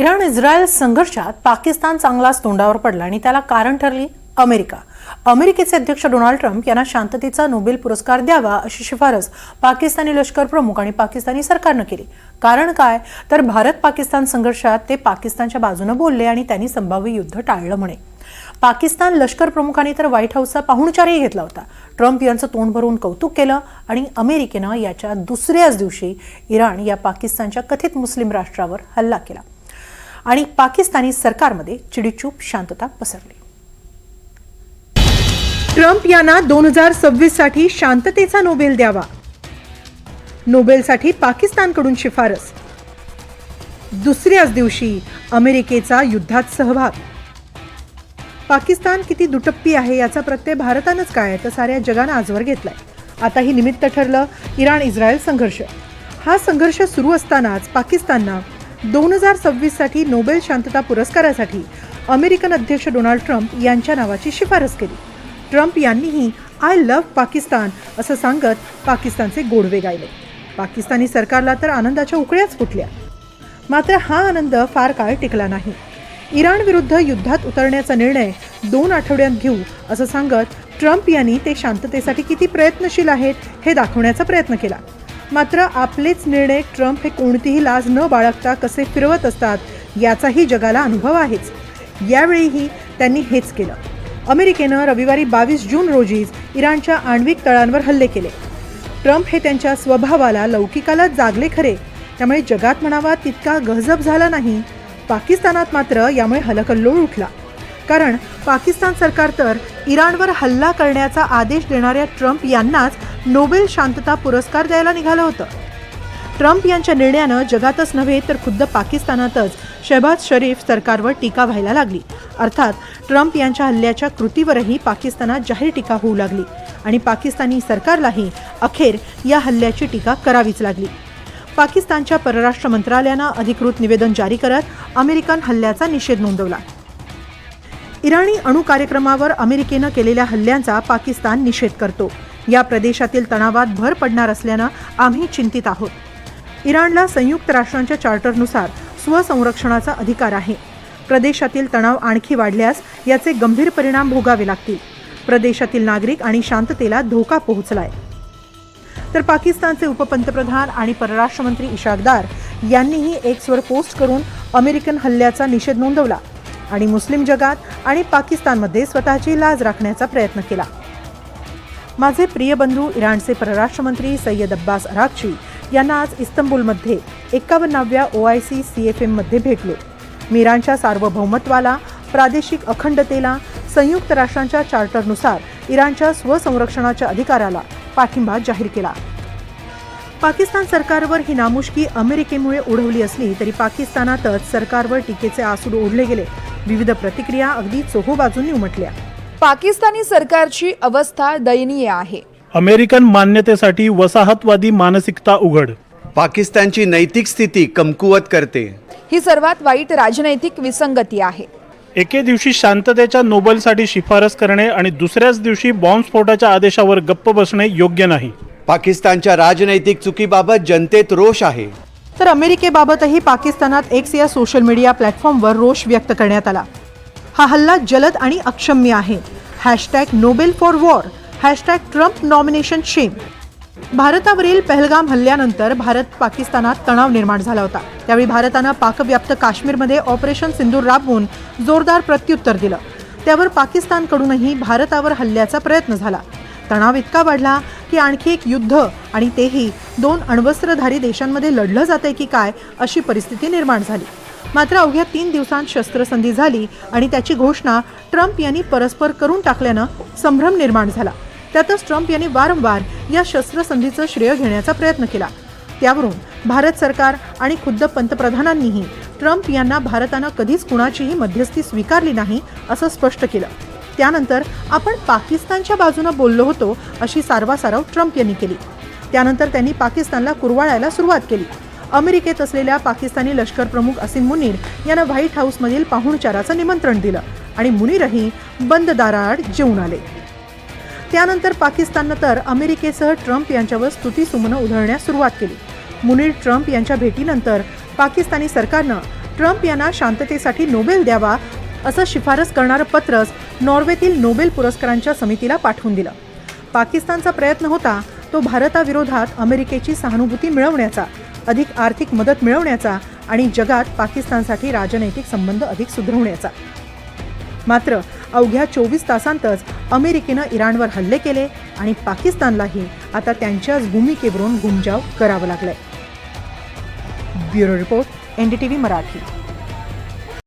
Iran Israel संघर्षात पाकिस्तान चांगलाच तोंडावर पडला आणि त्याला कारण ठरली अमेरिका. अमेरिकेचे अध्यक्ष डोनाल्ड ट्रम्प यांना शांततेचा नोबेल पुरस्कार द्यावा अशी शिफारस पाकिस्तानी लष्कर प्रमुख आणि पाकिस्तानी सरकारनं केली. कारण काय? तर भारत पाकिस्तान संघर्षात ते पाकिस्तानच्या बाजूनं बोलले आणि त्यांनी संभाव्य युद्ध टाळलं म्हणे. पाकिस्तान लष्कर प्रमुखांनी तर व्हाईट हाऊसचा पाहुणचारही घेतला होता. ट्रम्प यांचं तोंड भरून कौतुक केलं आणि अमेरिकेनं याच्या दुसऱ्याच दिवशी इराण या पाकिस्तानच्या कथित मुस्लिम राष्ट्रावर हल्ला केला. आणि पाकिस्तानी सरकारमध्ये चिडीचूप शांतता पसरली. ट्रम्प यांना दोन हजार सव्वीससाठी शांततेचा नोबेल द्यावा. नोबेलसाठी पाकिस्तानकडून शिफारस. दुसऱ्याच दिवशी अमेरिकेचा युद्धात सहभाग. पाकिस्तान किती दुटप्पी आहे याचा प्रत्यय भारतानंच काय तर साऱ्या जगानं आजवर घेतलाय. आता ही निमित्त ठरलं इराण इस्रायल संघर्ष. हा संघर्ष सुरू असतानाच पाकिस्ताननं दोन हजार सव्वीससाठी नोबेल शांतता पुरस्कारासाठी अमेरिकन अध्यक्ष डोनाल्ड ट्रम्प यांच्या नावाची शिफारस केली. ट्रम्प यांनीही आय लव्ह पाकिस्तान असं सांगत पाकिस्तानचे गोडवे गायले. पाकिस्तानी सरकारला तर आनंदाच्या उकळ्याच फुटल्या. मात्र हा आनंद फार काळ टिकला नाही. इराण विरुद्ध युद्धात उतरण्याचा निर्णय दोन आठवड्यात घेऊ असं सांगत ट्रम्प यांनी ते शांततेसाठी किती प्रयत्नशील आहेत हे दाखवण्याचा प्रयत्न केला. मात्र आपलेच निर्णय ट्रम्प हे कोणतीही लाज न बाळगता कसे फिरवत असतात याचाही जगाला अनुभव आहेच. यावेळीही त्यांनी हेच केलं. अमेरिकेनं रविवारी बावीस जून रोजीच इराणच्या आण्विक तळांवर हल्ले केले. ट्रम्प हे त्यांच्या स्वभावाला लौकिकाला जागले खरे. त्यामुळे जगात म्हणावा तितका गहजब झाला नाही. पाकिस्तानात मात्र यामुळे हलकल्लोळ उठला. कारण पाकिस्तान सरकार तर इराणवर हल्ला करण्याचा आदेश देणाऱ्या ट्रम्प यांनाच नोबेल शांतता पुरस्कार द्यायला निघालं होतं. ट्रम्प यांच्या निर्णयानं जगातच नव्हे तर खुद्द पाकिस्तानातच शहबाज शरीफ सरकारवर टीका व्हायला लागली. अर्थात ट्रम्प यांच्या हल्ल्याच्या कृतीवरही पाकिस्तानात जाहीर टीका होऊ लागली आणि पाकिस्तानी सरकारलाही अखेर या हल्ल्याची टीका करावीच लागली. पाकिस्तानच्या परराष्ट्र मंत्रालयानं अधिकृत निवेदन जारी करत अमेरिकन हल्ल्याचा निषेध नोंदवला. इराणी अणु कार्यक्रमावर अमेरिकेनं केलेल्या हल्ल्यांचा पाकिस्तान निषेध करतो. या प्रदेशातील तणावात भर पडणार असल्यानं आम्ही चिंतित आहोत. इराणला संयुक्त राष्ट्रांच्या चार्टरनुसार स्वसंरक्षणाचा अधिकार आहे. प्रदेशातील तणाव आणखी वाढल्यास याचे गंभीर परिणाम भोगावे लागतील. प्रदेशातील नागरिक आणि शांततेला धोका पोहोचलाय. तर पाकिस्तानचे उपपंतप्रधान आणि परराष्ट्र मंत्री इशाकदार यांनीही एक स्वर पोस्ट करून अमेरिकन हल्ल्याचा निषेध नोंदवला. आणि मुस्लिम जगात आणि पाकिस्तानमध्ये स्वतःची लाज राखण्याचा प्रयत्न केला. माझे प्रिय बंधू इराणचे परराष्ट्र मंत्री सय्यद अब्बास अराक्षी यांना आज इस्तंबूलमध्ये एकावन्नाव्या O I C C F एममध्ये भेटलो. मी इराणच्या सार्वभौमत्वाला प्रादेशिक अखंडतेला संयुक्त राष्ट्रांच्या चार्टरनुसार इराणच्या स्वसंरक्षणाच्या अधिकाराला पाठिंबा जाहीर केला. पाकिस्तान सरकारवर ही नामुष्की अमेरिकेमुळे ओढवली असली तरी पाकिस्तानातच सरकारवर टीकेचे आसूड ओढले गेले. विविध प्रतिक्रिया अगदी चोहोबाजूंनी उमटल्या. पाकिस्तानी सरकारची अवस्था दयनीय आहे. अमेरिकन मान्यतेसाठी वसाहतवादी मानसिकता उघड. पाकिस्तानची नैतिक स्थिती कमकुवत करते. ही सर्वात वाईट राजनैतिक विसंगती आहे. एके दिवशी शांततेच्या नोबेलसाठी शिफारस करणे आणि दुसऱ्याच दिवशी बॉम्बस्फोटाच्या आदेशावर गप्प बसणे योग्य नाही. पाकिस्तानच्या राजनैतिक चुकीबाबत जनतेत रोष आहे. तर अमेरिकेबाबतही पाकिस्तानात एक्स या सोशल मीडिया प्लॅटफॉर्मवर रोष व्यक्त करण्यात आला. हा हल्ला जलद आणि अक्षम्य आहे. Hashtag Nobel for war hashtag Trump nomination shame. भारतावरील Pahalgam हल्ल्यानंतर भारत पाकिस्तानात तणाव निर्माण झाला होता. त्यावेळी भारतानं पाकव्याप्त काश्मीरमध्ये ऑपरेशन सिंदूर राबवून जोरदार प्रत्युत्तर दिलं. त्यावर पाकिस्तानकडूनही भारतावर हल्ल्याचा प्रयत्न झाला. तणाव इतका वाढला की आणखी एक युद्ध आणि तेही दोन अण्वस्त्रधारी देशांमध्ये लढलं जातंय की काय अशी परिस्थिती निर्माण झाली. मात्र अवघ्या तीन दिवसांत शस्त्रसंधी झाली आणि त्याची घोषणा ट्रम्प यांनी परस्पर करून टाकल्यानं संभ्रम निर्माण झाला. त्यातच ट्रम्प यांनी वारंवार या शस्त्रसंधीचं श्रेय घेण्याचा प्रयत्न केला. त्यावरून भारत सरकार आणि खुद्द पंतप्रधानांनीही ट्रम्प यांना भारतानं कधीच कुणाचीही मध्यस्थी स्वीकारली नाही असं स्पष्ट केलं. त्यानंतर आपण पाकिस्तानच्या बाजूनं बोललो होतो अशी सारवासारव ट्रम्प यांनी केली. त्यानंतर त्यांनी पाकिस्तानला कुरवाळायला सुरुवात केली. अमेरिकेत असलेल्या पाकिस्तानी लष्कर प्रमुख असिन मुनीर यांना व्हाईट हाऊसमधील पाहुणचाराचं निमंत्रण दिलं आणि मुनीरही बंद दाराआड जेवून आले. त्यानंतर पाकिस्ताननं तर अमेरिकेसह ट्रम्प यांच्यावर स्तुतीसुमनं उधळण्यास सुरुवात केली. मुनीर ट्रम्प यांच्या भेटीनंतर पाकिस्तानी सरकारनं ट्रम्प यांना शांततेसाठी नोबेल द्यावा असं शिफारस करणारं पत्रच नॉर्वेतील नोबेल पुरस्कारांच्या समितीला पाठवून दिलं. पाकिस्तानचा प्रयत्न होता तो भारताविरोधात अमेरिकेची सहानुभूती मिळवण्याचा अधिक आर्थिक मदत मिळवण्याचा आणि जगात पाकिस्तानसाठी राजनैतिक संबंध अधिक सुधरवण्याचा. मात्र अवघ्या चोवीस तासांतच अमेरिकेनं इराणवर हल्ले केले आणि पाकिस्तानलाही आता त्यांच्याच भूमिकेवरून गुंजाव करावं लागलंय. Bureau report NDTV Marathi.